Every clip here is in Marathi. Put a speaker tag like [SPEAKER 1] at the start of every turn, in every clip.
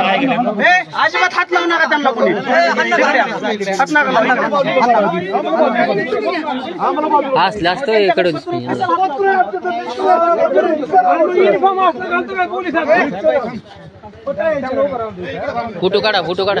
[SPEAKER 1] अजिबात हात लावू नका त्यांना कोणी हात नका लावू.
[SPEAKER 2] असलं असतं इकडून फोटो काढा फोटो काढा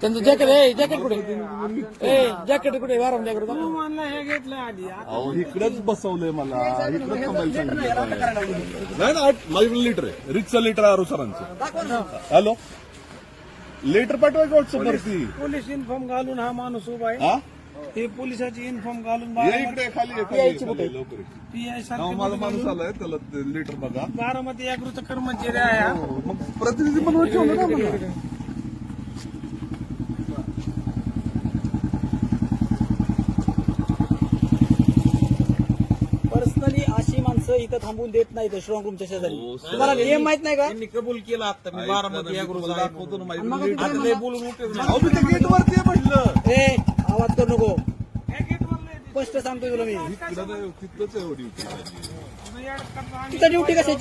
[SPEAKER 2] त्यांचं जॅकेट आहे जॅकेट कुठे? ए जॅकेट कुठे? वारम जॅकेट
[SPEAKER 1] म्हणलं हे घेतलं आधी
[SPEAKER 3] अहो इकडेच बसवलंय मला. इकडेच थांबायला सांगितलं नाही ना माझ्याकडे लिटर आहे. रिक्षा लिटर आहे सरांचं. हॅलो? लेटर पाठवायचं व्हॉट्सअप वरती
[SPEAKER 1] पोलीस युनिफॉर्म घालून हा माणूस उभा आहे.
[SPEAKER 3] हा?
[SPEAKER 1] पोलिसाची युनिफॉर्म घालून
[SPEAKER 3] इकडे खाली खाली लवकर.
[SPEAKER 1] पीआय
[SPEAKER 3] हा, माझा माणूस आलाय त्याला लिटर बघा.
[SPEAKER 1] बारामती अॅग्रोचा कर्मचारी आहे हा.
[SPEAKER 3] मग प्रतिनिधी म्हणून ठेवलं ना मला
[SPEAKER 4] पर्सनली अशी माणसं इथं थांबून देत नाहीत स्ट्रॉंग रूमच्या शेजारी. तुम्हाला नियम माहीत नाही का?
[SPEAKER 1] कबूल केला आता? मी बारामती
[SPEAKER 3] तुला दाखवतो ना
[SPEAKER 4] मग
[SPEAKER 1] बोलून उपयोग
[SPEAKER 3] मी म्हटलं.
[SPEAKER 4] ए आवाज करू नको. स्पष्ट सांगतोय तुला मी.
[SPEAKER 3] इकडं नाही, तिथलंच आहे एवढी.
[SPEAKER 4] तिथं ड्युटी कशाची?